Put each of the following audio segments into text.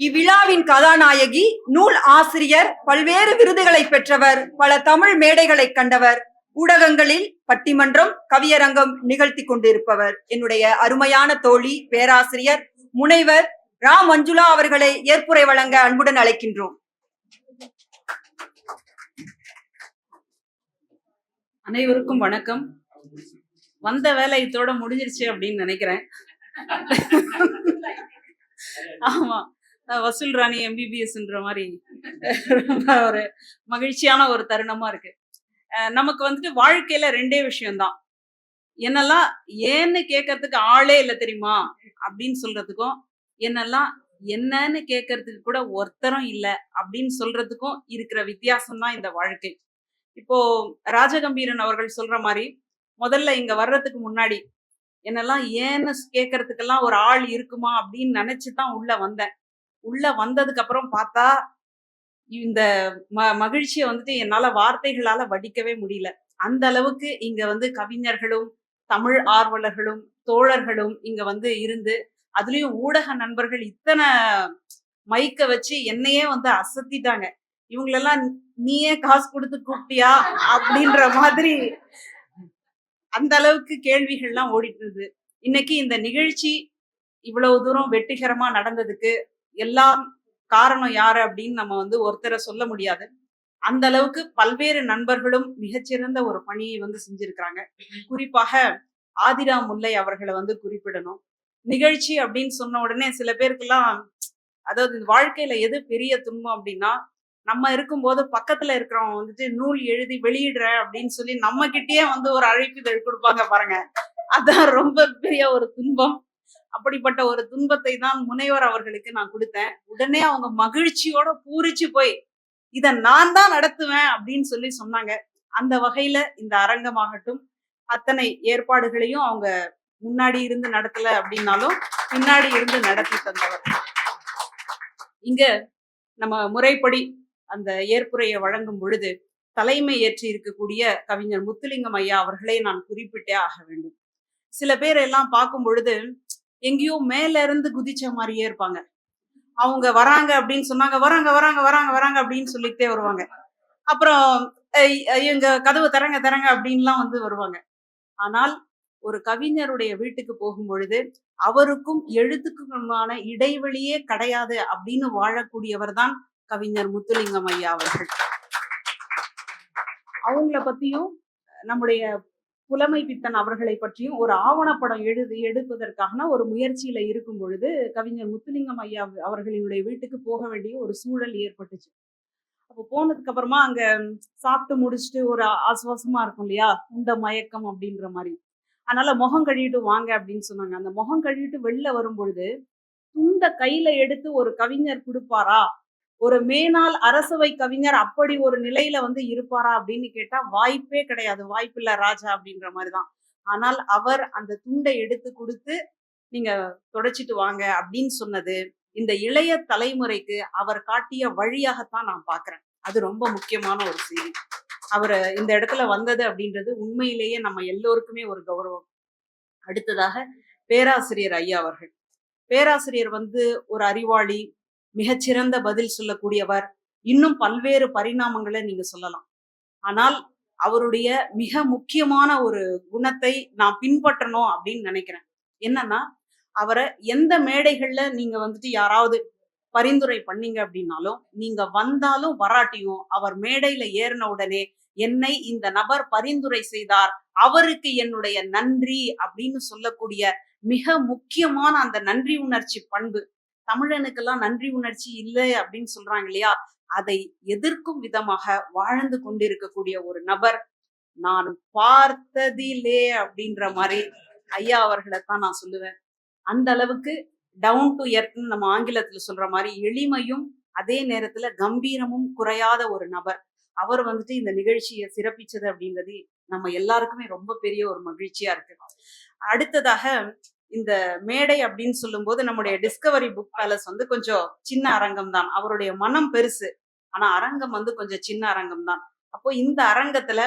இவ்விழாவின் கதாநாயகி நூல் ஆசிரியர் பல்வேறு விருதுகளை பெற்றவர் பல தமிழ் மேடைகளை கண்டவர். ஊடகங்களில் பட்டிமன்றம் கவியரங்கம் நிகழ்த்தி கொண்டிருப்பவர். என்னுடைய அருமையான தோழி பேராசிரியர் முனைவர் ரா மஞ்சுளா அவர்களை ஏற்புரை வழங்க அன்புடன் அழைக்கின்றோம். அனைவருக்கும் வணக்கம். வந்த வேலை இதோட முடிஞ்சிருச்சு அப்படின்னு நினைக்கிறேன். ஆமா. வசூல் ராணி எம்பிபிஎஸ்ன்ற மாதிரி ரொம்ப ஒரு மகிழ்ச்சியான ஒரு தருணமா இருக்கு. நமக்கு வந்துட்டு வாழ்க்கையில ரெண்டே விஷயம்தான். என்னெல்லாம் ஏன்னு கேட்கறதுக்கு ஆளே இல்லை தெரியுமா? அப்படின்னு சொல்றதுக்கும் என்னெல்லாம் என்னன்னு கேட்கறதுக்கு கூட ஒருத்தரும் இல்லை அப்படின்னு சொல்றதுக்கும் இருக்கிற வித்தியாசம் தான் இந்த வாழ்க்கை. இப்போ ராஜகம்பீரன் அவர்கள் சொல்ற மாதிரி முதல்ல இங்க வர்றதுக்கு முன்னாடி என்னெல்லாம் ஏன்னு கேட்கறதுக்கெல்லாம் ஒரு ஆள் இருக்குமா அப்படின்னு நினைச்சு தான் உள்ள வந்தேன். உள்ள வந்ததுக்கு அப்புறம் பார்த்தா இந்த ம மகிழ்ச்சியை வந்துட்டு என்னால வார்த்தைகளால வடிக்கவே முடியல. அந்த அளவுக்கு இங்க வந்து கவிஞர்களும் தமிழ் ஆர்வலர்களும் தோழர்களும் இங்க வந்து இருந்து அதுலயும் ஊடக நண்பர்கள் இத்தனை மைக்க வச்சு என்னையே வந்து அசத்திட்டாங்க. இவங்களெல்லாம் நீயே காசு கொடுத்து கூப்பிட்டியா? அப்படின்ற மாதிரி அந்த அளவுக்கு கேள்விகள்லாம் ஓடிட்டு இருந்தது. இன்னைக்கு இந்த நிகழ்ச்சி இவ்வளவு தூரம் வெற்றிகரமா நடந்ததுக்கு எல்லாம் காரணம் யாரு அப்படின்னு நம்ம வந்து ஒருத்தரை சொல்ல முடியாது. அந்த அளவுக்கு பல்வேறு நண்பர்களும் மிகச்சிறந்த ஒரு பணியை வந்து செஞ்சிருக்கிறாங்க. குறிப்பாக ஆதிரா முல்லை அவர்களை வந்து குறிப்பிடணும். நிகழ்ச்சி அப்படின்னு சொன்ன உடனே சில பேருக்கெல்லாம் அதாவது வாழ்க்கையில எது பெரிய துன்பம் அப்படின்னா நம்ம இருக்கும்போது பக்கத்துல இருக்கிறவங்க வந்துட்டு நூல் எழுதி வெளியிடுற அப்படின்னு சொல்லி நம்ம கிட்டேயே வந்து ஒரு அழைப்புதழ் கொடுப்பாங்க பாருங்க. அதான் ரொம்ப பெரிய ஒரு துன்பம். அப்படிப்பட்ட ஒரு துன்பத்தை தான் முனைவர் அவர்களுக்கு நான் கொடுத்தேன். உடனே அவங்க மகிழ்ச்சியோட பூரிச்சு போய் இத நான் தான் நடத்துவேன் அப்படின்னு சொல்லி சொன்னாங்க. அந்த வகையில இந்த அரங்கமாகட்டும் அத்தனை ஏற்பாடுகளையும் அவங்க முன்னாடி இருந்து நடத்தல அப்படின்னாலும் பின்னாடி இருந்து நடத்தி தந்தவர். இங்க நம்ம முறைப்படி அந்த ஏற்புரையை வழங்கும் பொழுது தலைமை ஏற்றி இருக்கக்கூடிய கவிஞர் முத்துலிங்கம் ஐயா அவர்களை நான் குறிப்பிட்டே ஆக வேண்டும். சில பேர் எல்லாம் பார்க்கும் பொழுது எங்கேயோ மேல இருந்து குதிச்ச மாதிரியே இருப்பாங்க. அவங்க வராங்க அப்படின்னு சொன்னாங்க வராங்க வராங்க வராங்க வராங்க அப்படின்னு சொல்லிக்கிட்டே வருவாங்க. அப்புறம் அஹ் எங்க கதவு தரங்க தரங்க அப்படின்லாம் வந்து வருவாங்க. ஆனால் ஒரு கவிஞருடைய வீட்டுக்கு போகும் பொழுது அவருக்கும் எழுத்துக்குமான இடைவெளியே கிடையாது அப்படின்னு வாழக்கூடியவர் தான் கவிஞர் முத்துலிங்கம் ஐயா அவர்கள். அவங்கள பத்தியும் நம்முடைய புலமை பித்தன் அவர்களை பற்றியும் ஒரு ஆவணப்படம் எழுதி எடுப்பதற்கான ஒரு முயற்சியில இருக்கும் பொழுது கவிஞர் முத்துலிங்கம் ஐயா அவர்களினுடைய வீட்டுக்கு போக வேண்டிய ஒரு சூழல் ஏற்பட்டுச்சு. அப்போ போனதுக்கு அப்புறமா அங்க சாப்பிட்டு முடிச்சுட்டு ஒரு ஆசுவாசமா இருக்கும் இல்லையா? உண்ட மயக்கம் அப்படின்ற மாதிரி. அதனால முகம் கழுவிட்டு வாங்க அப்படின்னு சொன்னாங்க. அந்த முகம் கழுவிட்டு வெளில வரும் பொழுது துண்ட கையில எடுத்து ஒரு கவிஞர் கொடுப்பாரா? ஒரு மேனால் அரசவை கவிஞர் அப்படி ஒரு நிலையில வந்து இருப்பாரா அப்படின்னு கேட்டா வாய்ப்பே கிடையாது. வாய்ப்பில்ல ராஜா அப்படின்ற மாதிரிதான். ஆனால் அவர் அந்த துண்டை எடுத்து கொடுத்து நீங்க தொடச்சிட்டு வாங்க அப்படின்னு சொன்னது இந்த இளைய தலைமுறைக்கு அவர் காட்டிய வழியாகத்தான் நான் பாக்குறேன். அது ரொம்ப முக்கியமான ஒரு செய்தி. அவர் இந்த இடத்துல வந்தது அப்படின்றது உண்மையிலேயே நம்ம எல்லோருக்குமே ஒரு கௌரவம். அடுத்ததாக பேராசிரியர் ஐயா அவர்கள். பேராசிரியர் வந்து ஒரு அறிவாளி மிகச்சிறந்த பதில் சொல்லக்கூடியவர். இன்னும் பல்வேறு பரிணாமங்களை நீங்க சொல்லலாம். ஆனால் அவருடைய மிக முக்கியமான ஒரு குணத்தை நான் பின்பற்றணும் அப்படின்னு நினைக்கிறேன். என்னன்னா அவரை எந்த மேடைகள்ல நீங்க வந்துட்டு யாராவது பரிந்துரை பண்ணீங்க அப்படின்னாலும் நீங்க வந்தாலும் வராட்டியும் அவர் மேடையில ஏறின உடனே என்னை இந்த நபர் பரிந்துரை செய்தார். அவருக்கு என்னுடைய நன்றி அப்படின்னு சொல்லக்கூடிய மிக முக்கியமான அந்த நன்றி உணர்ச்சி பண்பு தமிழனுக்கெல்லாம் நன்றி உணர்ச்சி இல்லை அப்படின்னு சொல்றாங்க இல்லையா? அதை எதிர்க்கும் விதமாக வாழ்ந்து கொண்டிருக்கக்கூடிய ஒரு நபர் நான் பார்த்ததிலே அப்படின்ற மாதிரி ஐயா அவர்களை தான் நான் சொல்லுவேன். அந்த அளவுக்கு டவுன் டு எர்த்னு நம்ம ஆங்கிலத்துல சொல்ற மாதிரி எளிமையும் அதே நேரத்துல கம்பீரமும் குறையாத ஒரு நபர். அவர் வந்துட்டு இந்த நிகழ்ச்சியை சிறப்பிச்சது அப்படின்றது நம்ம எல்லாருக்குமே ரொம்ப பெரிய ஒரு மகிழ்ச்சியா இருக்கு. அடுத்ததாக இந்த மேடை அப்படின்னு சொல்லும்போது நம்முடைய டிஸ்கவரி புக் பேலஸ் வந்து கொஞ்சம் சின்ன அரங்கம் தான் அவருடைய மனம் பெருசு. ஆனா அரங்கம் வந்து கொஞ்சம் சின்ன அரங்கம் தான் அப்போ இந்த அரங்கத்துல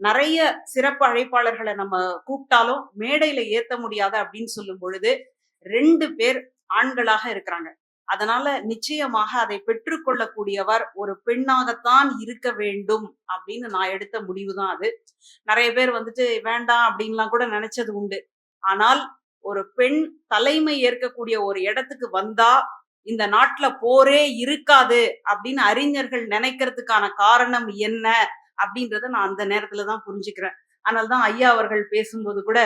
நிறைய சிறப்பு அழைப்பாளர்களை நம்ம கூப்பிட்டாலும் மேடையில ஏத்த முடியாத அப்படின்னு சொல்லும் பொழுது ரெண்டு பேர் ஆண்களாக இருக்கிறாங்க. அதனால நிச்சயமாக அதை பெற்றுக்கொள்ளக்கூடியவர் ஒரு பெண்ணாகத்தான் இருக்க வேண்டும் அப்படின்னு நான் எடுத்த முடிவு தான் அது. நிறைய பேர் வந்துட்டு வேண்டாம் அப்படின்லாம் கூட நினைச்சது உண்டு. ஆனால் ஒரு பெண் தலைமை ஏற்கக்கூடிய ஒரு இடத்துக்கு வந்தா இந்த நாட்டுல போரே இருக்காது அப்படின்னு அறிஞர்கள் நினைக்கிறதுக்கான காரணம் என்ன அப்படின்றத நான் அந்த நேரத்துல தான் புரிஞ்சுக்கிறேன். அதனால்தான் ஐயா அவர்கள் பேசும்போது கூட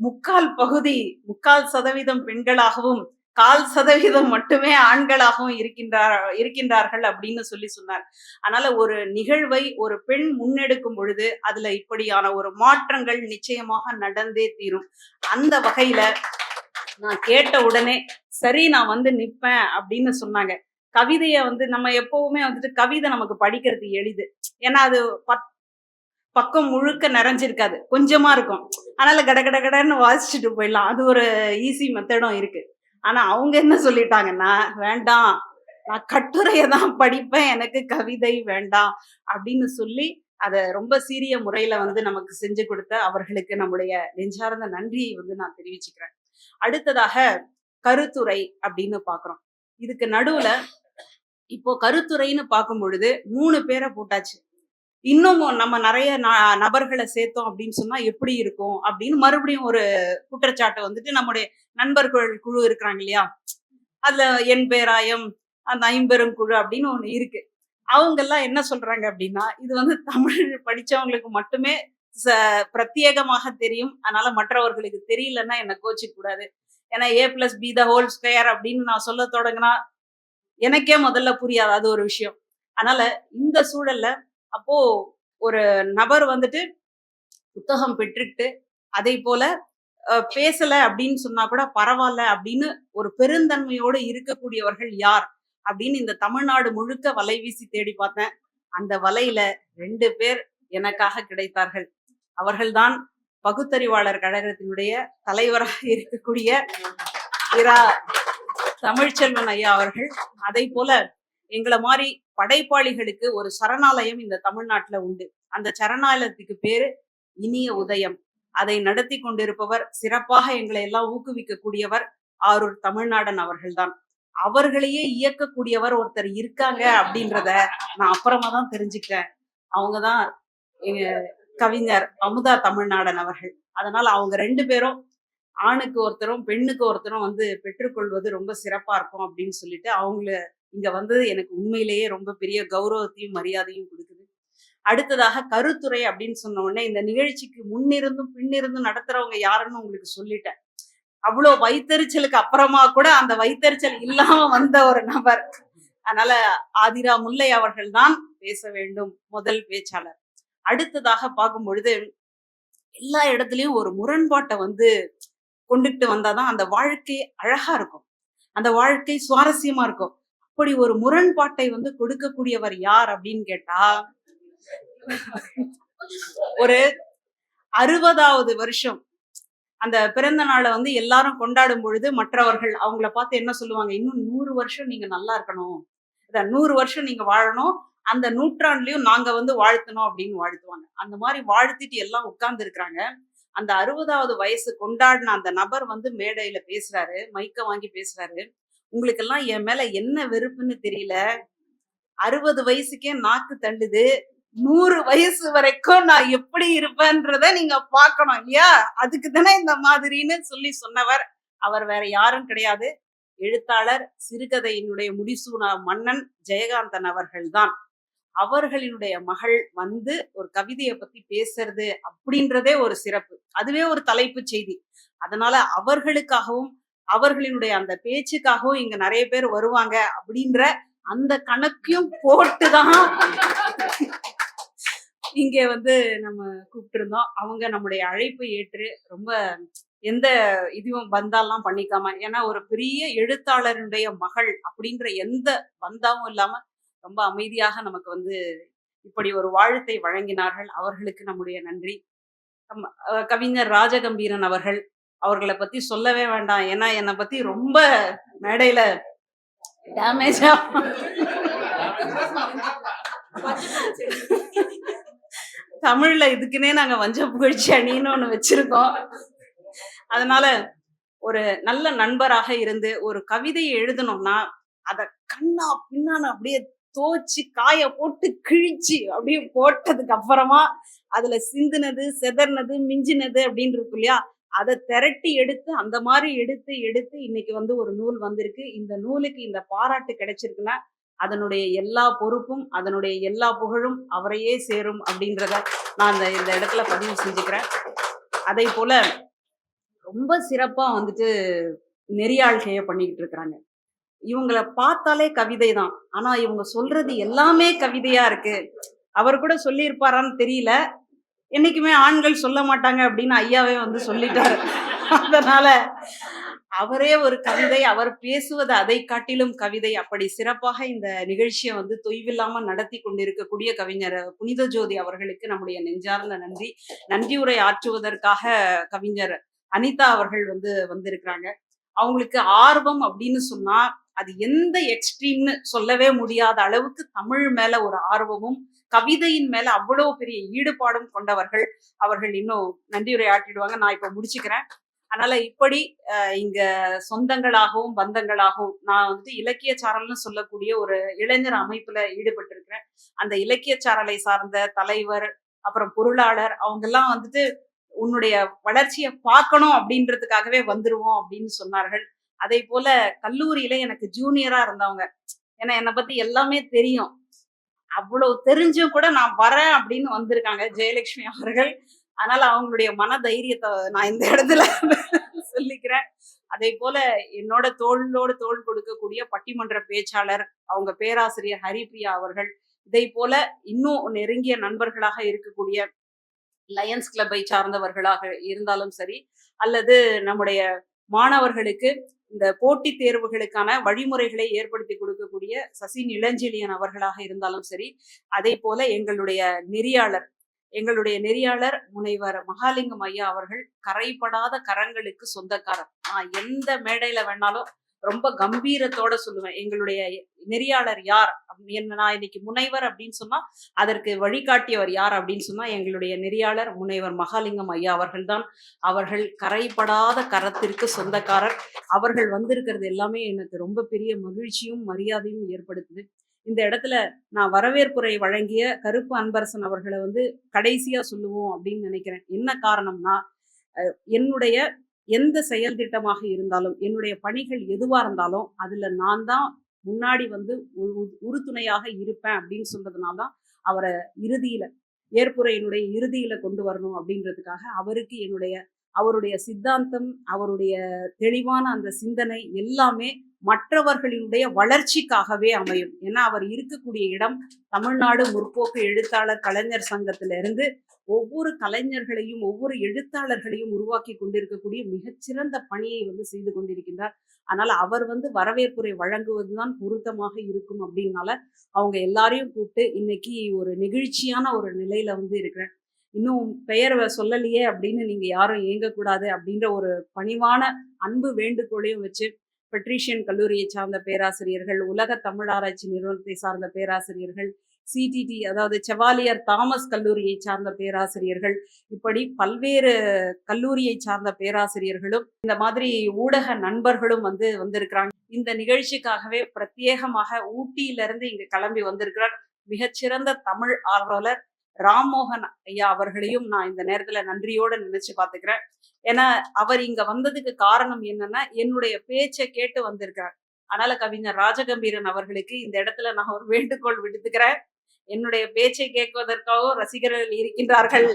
முக்கால் பகுதி முக்கால் சதவீதம் பெண்களாகவும் கால் சதவீதம் மட்டுமே ஆண்களாகவும் இருக்கின்றார் இருக்கின்றார்கள் அப்படின்னு சொல்லி சொன்னார். அதனால ஒரு நிகழ்வை ஒரு பெண் முன்னெடுக்கும் பொழுது அதுல இப்படியான ஒரு மாற்றங்கள் நிச்சயமாக நடந்தே தீரும். அந்த வகையில நான் கேட்ட உடனே சரி நான் வந்து நிப்பேன் அப்படின்னு சொன்னாங்க. கவிதைய வந்து நம்ம எப்பவுமே வந்துட்டு கவிதை நமக்கு படிக்கிறது எளிது. ஏன்னா அது பத் பக்கம் முழுக்க நிறைஞ்சிருக்காது. கொஞ்சமா இருக்கும். அதனால கட கட கடன்னு வாசிச்சுட்டு போயிடலாம். அது ஒரு ஈஸி மெத்தடும் இருக்கு. ஆனா அவங்க என்ன சொல்லிட்டாங்கன்னா வேண்டாம். நான் கட்டுரையை தான் படிப்பேன். எனக்கு கவிதை வேண்டாம். அப்படின்னு சொல்லி அதை ரொம்ப சீரிய முறையில வந்து நமக்கு செஞ்சு கொடுத்த அவர்களுக்கு நம்முடைய நெஞ்சார்ந்த நன்றியை வந்து நான் தெரிவிச்சுக்கிறேன். அடுத்ததாக கருத்துரை அப்படின்னு பாக்குறோம் இதுக்கு நடுவுல இப்போ கருத்துரைன்னு பார்க்கும் பொழுது மூணு பேரை போட்டாச்சு. இன்னும் நம்ம நிறைய ந- நபர்களை சேர்த்தோம் அப்படின்னு சொன்னா எப்படி இருக்கும்? அப்படின்னு மறுபடியும் ஒரு குற்றச்சாட்டு வந்துட்டு நம்முடைய நண்பர்கள் குழு இருக்கிறாங்க இல்லையா? அதுல என் பேராயம் அந்த ஐம்பெரும் குழு அப்படின்னு ஒண்ணு இருக்கு. அவங்க எல்லாம் என்ன சொல்றாங்க அப்படின்னா இது வந்து தமிழ் படிச்சவங்களுக்கு மட்டுமே ச- பிரத்யேகமாக தெரியும். அதனால மற்றவர்களுக்கு தெரியலன்னா என்ன கோச்சிக்க கூடாது. ஏன்னா A plus B the whole square அப்படின்னு நான் சொல்ல தொடங்கினா எனக்கே முதல்ல புரியாது அது ஒரு விஷயம். அதனால இந்த சூழல்ல அப்போ ஒரு நபர் வந்துட்டு புத்தகம் பெற்றுக்கிட்டு அதை போல அஹ், பேசல அப்படின்னு சொன்னா கூட பரவாயில்ல அப்படின்னு ஒரு பெருந்தன்மையோடு இருக்கக்கூடியவர்கள் யார்? அப்படின்னு இந்த தமிழ்நாடு முழுக்க வலை வீசி தேடி பார்த்தேன். அந்த வலையில ரெண்டு பேர் எனக்காக கிடைத்தார்கள். அவர்கள்தான் பகுத்தறிவாளர் கழகத்தினுடைய தலைவராக இருக்கக்கூடிய இரா தமிழ்ச்செல்வன் ஐயா அவர்கள். அதை போல எங்களை மாதிரி படைப்பாளிகளுக்கு ஒரு சரணாலயம் இந்த தமிழ்நாட்டுல உண்டு. அந்த சரணாலயத்துக்கு பேரு இனிய உதயம். அதை நடத்தி கொண்டிருப்பவர் சிறப்பாக எங்களை எல்லாம் ஊக்குவிக்கக்கூடியவர் ஆரூர் தமிழ்நாடன் அவர்கள்தான். அவர்களையே இயக்கக்கூடியவர் ஒருத்தர் இருக்காங்க அப்படின்றத நான் அப்புறமா தான் தெரிஞ்சுக்கிட்டேன். அவங்கதான் எங்க கவிஞர் அமுதா தமிழ்நாடன் அவர்கள். அதனால அவங்க ரெண்டு பேரும் ஆணுக்கு ஒருத்தரும் பெண்ணுக்கு ஒருத்தரும் வந்து பெற்றுக்கொள்வது ரொம்ப சிறப்பா இருக்கும் அப்படின்னு சொல்லிட்டு அவங்கள இங்க வந்தது எனக்கு உண்மையிலேயே ரொம்ப பெரிய கௌரவத்தையும் மரியாதையும் கொடுக்குது. அடுத்ததாக கருத்துரை அப்படின்னு சொன்ன உடனே இந்த நிகழ்ச்சிக்கு முன்னிருந்தும் பின்னிருந்தும் நடத்துறவங்க யாருன்னு உங்களுக்கு சொல்லிட்டேன். அவ்வளோ வைத்தறிச்சலுக்கு அப்புறமா கூட அந்த வைத்தறிச்சல் இல்லாம வந்த ஒரு நபர். அதனால ஆதிரா முல்லை அவர்கள் தான் பேச வேண்டும் முதல் பேச்சாளர். அடுத்ததாக பார்க்கும் பொழுது எல்லா இடத்துலயும் ஒரு முரண்பாட்டை வந்து கொண்டுட்டு வந்தாதான் அந்த வாழ்க்கை அழகா இருக்கும். அந்த வாழ்க்கை சுவாரஸ்யமா இருக்கும். அப்படி ஒரு முரண்பாட்டை வந்து கொடுக்கக்கூடியவர் யார் அப்படின்னு கேட்டா ஒரு அறுபதாவது வருஷம் அந்த பிறந்த நாளை வந்து எல்லாரும் கொண்டாடும் பொழுது மற்றவர்கள் அவங்கள பார்த்து என்ன சொல்லுவாங்க? இன்னும் நூறு வருஷம் நீங்க நல்லா இருக்கணும். இதான் நூறு வருஷம் நீங்க வாழணும். அந்த நூற்றாண்டுலயும் நாங்க வந்து வாழ்த்தணும் அப்படின்னு வாழ்த்துவாங்க. அந்த மாதிரி வாழ்த்திட்டு எல்லாம் உட்கார்ந்து இருக்கிறாங்க அந்த அறுபதாவது வயசு கொண்டாடின அந்த நபர் வந்து மேடையில பேசுறாரு மைக்க வாங்கி பேசுறாரு. உங்களுக்கு எல்லாம் என் மேல என்ன வெறுப்புன்னு தெரியல. அறுபது வயசுக்கே நாக்கு தள்ளுது. நூறு வயசு வரைக்கும் நான் எப்படி இருப்பேன்றத நீங்க பார்க்கணும் இல்லையா? அதுக்கு தானே இந்த மாதிரின்னு சொல்லி சொன்னவர். அவர் வேற யாரும் கிடையாது. எழுத்தாளர் சிறுகதையினுடைய முடிசூனா மன்னன் ஜெயகாந்தன் அவர்கள்தான் அவர்களினுடைய மகள் வந்து ஒரு கவிதையை பத்தி பேசுறது அப்படின்றதே ஒரு சிறப்பு. அதுவே ஒரு தலைப்பு செய்தி. அதனால அவர்களுக்காகவும் அவர்களினுடைய அந்த பேச்சுக்காகவும் இங்க நிறைய பேர் வருவாங்க அப்படின்ற அந்த கணக்கையும் போட்டுதான் இங்க வந்து நம்ம கூப்பிட்டுருந்தோம். அவங்க நம்முடைய அழைப்பு ஏற்று ரொம்ப எந்த இதுவும் பந்தாலாம் பண்ணிக்காம ஏன்னா ஒரு பெரிய எழுத்தாளருடைய மகள் அப்படின்ற எந்த பந்தாவும் இல்லாம ரொம்ப அமைதியாக நமக்கு வந்து இப்படி ஒரு வாழ்த்தை வழங்கினார்கள். அவர்களுக்கு நம்முடைய நன்றி. கவிஞர் ராஜகம்பீரன் அவர்கள் அவர்களை பத்தி சொல்லவே வேண்டாம். ஏன்னா என்னை பத்தி ரொம்ப மேடையில டேமேஜா தமிழ்ல இதுக்குன்னே நாங்க வஞ்ச புகழ்ச்சி அணின்னு ஒண்ணு வச்சிருக்கோம். அதனால ஒரு நல்ல நண்பராக இருந்து ஒரு கவிதையை எழுதணும்னா அத கண்ணா பின்னான்னு அப்படியே தோச்சு காய போட்டு கிழிச்சு அப்படியே போட்டதுக்கு அப்புறமா அதுல சிந்துனது செதறினது மிஞ்சினது அப்படின்னு இருக்கு இல்லையா? அதை திரட்டி எடுத்து அந்த மாதிரி எடுத்து எடுத்து இன்னைக்கு வந்து ஒரு நூல் வந்திருக்கு. இந்த நூலுக்கு இந்த பாராட்டு கிடைச்சிருக்குன்னா அதனுடைய எல்லா பொறுப்பும் அதனுடைய எல்லா புகழும் அவரையே சேரும் அப்படின்றத நான் இந்த இந்த இடத்துல பதிவு செஞ்சுக்கிறேன். அதே போல ரொம்ப சிறப்பாக வந்துட்டு நெறியாழ்கையை பண்ணிக்கிட்டு இருக்கிறாங்க. இவங்கள பார்த்தாலே கவிதை தான். ஆனா இவங்க சொல்றது எல்லாமே கவிதையா இருக்கு. அவர் கூட சொல்லியிருப்பாரான்னு தெரியல. என்னைக்குமே ஆண்கள் சொல்ல மாட்டாங்க அப்படின்னு ஐயாவே வந்து சொல்லிட்டாரு. அதனால அவரே ஒரு கவிதை அவர் பேசுவது அதை காட்டிலும் கவிதை. அப்படி சிறப்பாக இந்த நிகழ்ச்சியை வந்து தொய்வில்லாம நடத்தி கொண்டிருக்கக்கூடிய கவிஞர் புனித ஜோதி அவர்களுக்கு நம்முடைய நெஞ்சார்ந்த நன்றி. நன்றியுரை ஆற்றுவதற்காக கவிஞர் அனிதா அவர்கள் வந்து வந்திருக்கிறாங்க. அவங்களுக்கு ஆர்வம் அப்படின்னு சொன்னா அது எந்த எக்ஸ்ட்ரீம்னு சொல்லவே முடியாத அளவுக்கு தமிழ் மேல ஒரு ஆர்வமும் கவிதையின் மேல அவ்வளவு பெரிய ஈடுபாடும் கொண்டவர்கள் அவர்கள் இன்னும் நன்றியுரை ஆட்டிடுவாங்க நான் இப்ப முடிச்சுக்கிறேன். அதனால இப்படி இங்க சொந்தங்களாகவும் பந்தங்களாகவும் நான் வந்துட்டு இலக்கிய சாரல்னு சொல்லக்கூடிய ஒரு இளைஞர் அமைப்புல ஈடுபட்டிருக்கிறேன். அந்த இலக்கிய சாரலை சார்ந்த தலைவர் அப்புறம் பொருளாளர் அவங்க எல்லாம் வந்துட்டு உன்னுடைய வளர்ச்சியை பார்க்கணும் அப்படின்றதுக்காகவே வந்துருவோம் அப்படின்னு சொன்னார்கள். அதே போல கல்லூரியில எனக்கு ஜூனியரா இருந்தவங்க. ஏன்னா என்னை பத்தி எல்லாமே தெரியும். அவ்வளவு தெரிஞ்சும் கூட நான் வரேன் அப்படின்னு வந்திருக்காங்க ஜெயலட்சுமி அவர்கள். அதனால அவங்களுடைய மன தைரியத்தை நான் இந்த இடத்துல சொல்லிக்கிறேன். அதே போல என்னோட தோளோடு தோள் கொடுக்கக்கூடிய பட்டிமன்ற பேச்சாளர் அவங்க பேராசிரியர் ஹரிபிரியா அவர்கள் இதை போல இன்னும் நெருங்கிய நண்பர்களாக இருக்கக்கூடிய லயன்ஸ் கிளப்பை சார்ந்தவர்களாக இருந்தாலும் சரி அல்லது நம்முடைய மாணவர்களுக்கு இந்த போட்டித் தேர்வுகளுக்கான வழிமுறைகளை ஏற்படுத்தி கொடுக்கக்கூடிய சசின் இளஞ்செழியன் அவர்களாக இருந்தாலும் சரி அதே போல எங்களுடைய நெறியாளர் எங்களுடைய நெறியாளர் முனைவர் மகாலிங்கம் ஐயா அவர்கள் கரைபடாத கரங்களுக்கு சொந்தக்காரர். நான் எந்த மேடையில வேணாலும் ரொம்ப கம்பீரத்தோட சொல்லுவேன். எங்களுடைய நெறியாளர் யார்? என்ன நான் இன்னைக்கு முனைவர் அப்படின்னு சொன்னா அதற்கு வழிகாட்டியவர் யார் அப்படின்னு சொன்னா எங்களுடைய நெறியாளர் முனைவர் மகாலிங்கம் ஐயா அவர்கள்தான். அவர்கள் கரைபடாத கரத்திற்கு சொந்தக்காரர். அவர்கள் வந்திருக்கிறது எல்லாமே எனக்கு ரொம்ப பெரிய மகிழ்ச்சியும் மரியாதையும் ஏற்படுத்துது. இந்த இடத்துல நான் வரவேற்புரை வழங்கிய கருப்பு அன்பரசன் அவர்களை வந்து கடைசியா சொல்லுவோம் அப்படின்னு நினைக்கிறேன். என்ன காரணம்னா என்னுடைய எந்த செயல் திட்டமாக இருந்தாலும் என்னுடைய பணிகள் எதுவாக இருந்தாலும் அதில் நான் தான் முன்னாடி வந்து உ- உறுதுணையாக இருப்பேன் அப்படின்னு சொல்றதுனால தான் அவரை இறுதியில ஏற்புரையினுடைய இறுதியில கொண்டு வரணும் அப்படின்றதுக்காக அவருக்கு என்னுடைய அவருடைய சித்தாந்தம் அவருடைய தெளிவான அந்த சிந்தனை எல்லாமே மற்றவர்களினுடைய வளர்ச்சிக்காகவே அமையும். ஏன்னா அவர் இருக்கக்கூடிய இடம் தமிழ்நாடு முற்போக்கு எழுத்தாளர் கலைஞர் சங்கத்திலிருந்து ஒவ்வொரு கலைஞர்களையும் ஒவ்வொரு எழுத்தாளர்களையும் உருவாக்கி கொண்டிருக்கக்கூடிய மிகச்சிறந்த பணியை வந்து செய்து கொண்டிருக்கின்றார். அதனால அவர் வந்து வரவேற்புரை வழங்குவதுதான் பொருத்தமாக இருக்கும் அப்படின்னால அவங்க எல்லாரையும் கூப்பிட்டு இன்னைக்கு ஒரு நெகிழ்ச்சியான ஒரு நிலையில வந்து இருக்கிறேன் இன்னும் பெயர் சொல்லலையே அப்படின்னு நீங்க யாரும் ஏங்கக்கூடாது அப்படின்ற ஒரு பணிவான அன்பு வேண்டுகோளையும் வச்சு பெட்ரிஷியன் கல்லூரியை சார்ந்த பேராசிரியர்கள் உலக தமிழாராய்ச்சி நிறுவனத்தை சார்ந்த பேராசிரியர்கள் சிடிடி அதாவது செவாலியர் தாமஸ் கல்லூரியை சார்ந்த பேராசிரியர்கள் இப்படி பல்வேறு கல்லூரியை சார்ந்த பேராசிரியர்களும் இந்த மாதிரி ஊடக நண்பர்களும் வந்து வந்திருக்கிறாங்க. இந்த நிகழ்ச்சிக்காகவே பிரத்யேகமாக ஊட்டியிலிருந்து இங்கு கிளம்பி வந்திருக்கிறார் மிகச்சிறந்த தமிழ் ஆர்வலர் ராம்மோகன் ஐயா அவர்களையும் நான் இந்த நேரத்துல நன்றியோட நினைச்சு பாத்துக்கிறேன் ஏன்னா அவர் இங்க வந்ததுக்கு காரணம் என்னன்னா என்னுடைய பேச்சை கேட்டு வந்திருக்கிறார். அதனால கவிஞர் ராஜகம்பீரன் அவர்களுக்கு இந்த இடத்துல நான் ஒரு வேண்டுகோள் விடுத்துக்கிறேன். என்னுடைய பேச்சை கேட்பதற்காகவும் ரசிகர்கள் இருக்கின்றார்கள்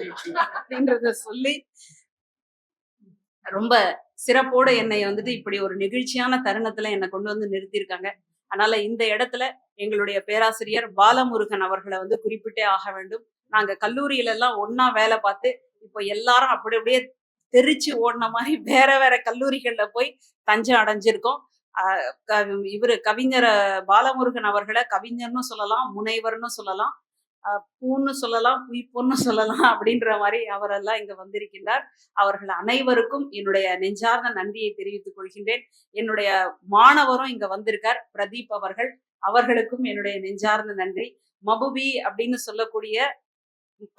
அப்படின்றத சொல்லி ரொம்ப சிறப்போட என்னை வந்துட்டு இப்படி ஒரு நெகிழ்ச்சியான தருணத்துல என்னை கொண்டு வந்து நிறுத்தியிருக்காங்க. அதனால இந்த இடத்துல எங்களுடைய பேராசிரியர் பாலமுருகன் அவர்களை வந்து குறிப்பிட்டே ஆக வேண்டும். நாங்க கல்லூரியில எல்லாம் ஒன்னா வேலை பார்த்து இப்போ எல்லாரும் அப்படி அப்படியே தெரிச்சு ஓடின மாதிரி வேற வேற கல்லூரிகள்ல போய் தஞ்சம் அடைஞ்சிருக்கோம். இவர் க- இவரு கவிஞர் பாலமுருகன் அவர்களை கவிஞர்னு சொல்லலாம் முனைவர்னு சொல்லலாம் பூன்னு சொல்லலாம் புய்பொன்னு சொல்லலாம் அப்படின்ற மாதிரி அவரெல்லாம் இங்க வந்திருக்கின்றார். அவர்கள் அனைவருக்கும் என்னுடைய நெஞ்சார்ந்த நன்றியை தெரிவித்துக் கொள்கின்றேன். என்னுடைய மாணவரும் இங்க வந்திருக்கார் பிரதீப் அவர்கள். அவர்களுக்கும் என்னுடைய நெஞ்சார்ந்த நன்றி. மபுபி அப்படின்னு சொல்லக்கூடிய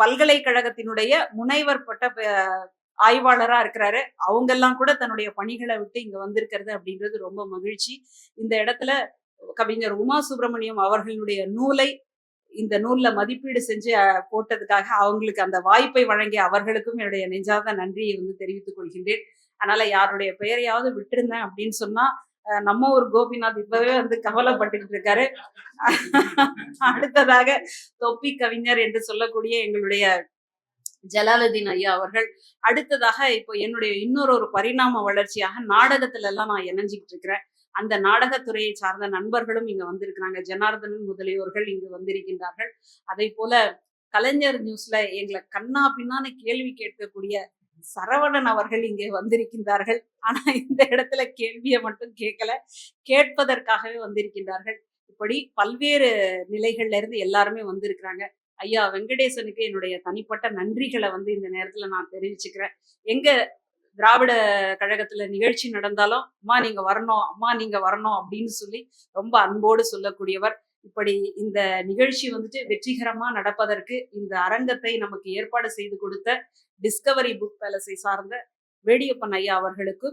பல்கலைக்கழகத்தினுடைய முனைவர் பட்ட ஆய்வாளராக ஆய்வாளரா இருக்கிறாரு. அவங்க எல்லாம் கூட தன்னுடைய பணிகளை விட்டு இங்க வந்திருக்கிறது அப்படின்றது ரொம்ப மகிழ்ச்சி. இந்த இடத்துல கவிஞர் உமா சுப்பிரமணியம் அவர்களுடைய நூலை இந்த நூல்ல மதிப்பீடு செஞ்சு போட்டதுக்காக அவங்களுக்கு அந்த வாய்ப்பை வழங்கிய அவர்களுக்கும் என்னுடைய நெஞ்சாத நன்றியை வந்து தெரிவித்துக் கொள்கின்றேன். அதனால யாருடைய பெயரையாவது விட்டிருந்தேன் அப்படின்னு சொன்னா நம்ம ஒரு கோபிநாத் இப்பவே வந்து கவலைப்பட்டுக்கிட்டு இருக்காரு. அடுத்ததாக தொப்பி கவிஞர் என்று சொல்லக்கூடிய எங்களுடைய ஜலாலுதீன் ஐயா அவர்கள். அடுத்ததாக இப்போ என்னுடைய இன்னொரு ஒரு பரிணாம வளர்ச்சியாக நாடகத்துல எல்லாம் நான் இணைஞ்சிக்கிட்டு இருக்கிறேன். அந்த நாடகத்துறையை சார்ந்த நண்பர்களும் இங்க வந்திருக்கிறாங்க. ஜனார்தனன் முதலியோர்கள் இங்கு வந்திருக்கின்றார்கள். அதே போல கலைஞர் நியூஸ்ல எங்களை கண்ணா பின்னான்னு கேள்வி கேட்கக்கூடிய சரவணன் அவர்கள் இங்கே வந்திருக்கின்றார்கள். ஆனா இந்த இடத்துல கேள்வியை மட்டும் கேட்கல. கேட்பதற்காகவே வந்திருக்கின்றார்கள். இப்படி பல்வேறு நிலைகள்ல இருந்து எல்லாருமே வந்திருக்கிறாங்க. ஐயா வெங்கடேசனுக்கு என்னுடைய தனிப்பட்ட நன்றிகளை வந்து இந்த நேரத்துல நான் தெரிவிச்சுக்கிறேன். எங்க திராவிட கழகத்துல நிகழ்ச்சி நடந்தாலும் அம்மா நீங்க வரணும் அம்மா நீங்க வரணும் அப்படின்னு சொல்லி ரொம்ப அன்போடு சொல்லக்கூடியவர். இப்படி இந்த நிகழ்ச்சி வந்துட்டு வெற்றிகரமா நடப்பதற்கு இந்த அரங்கத்தை நமக்கு ஏற்பாடு செய்து கொடுத்த டிஸ்கவரி புக் பேலஸை சார்ந்த வேடியப்பன் ஐயா அவர்களுக்கும்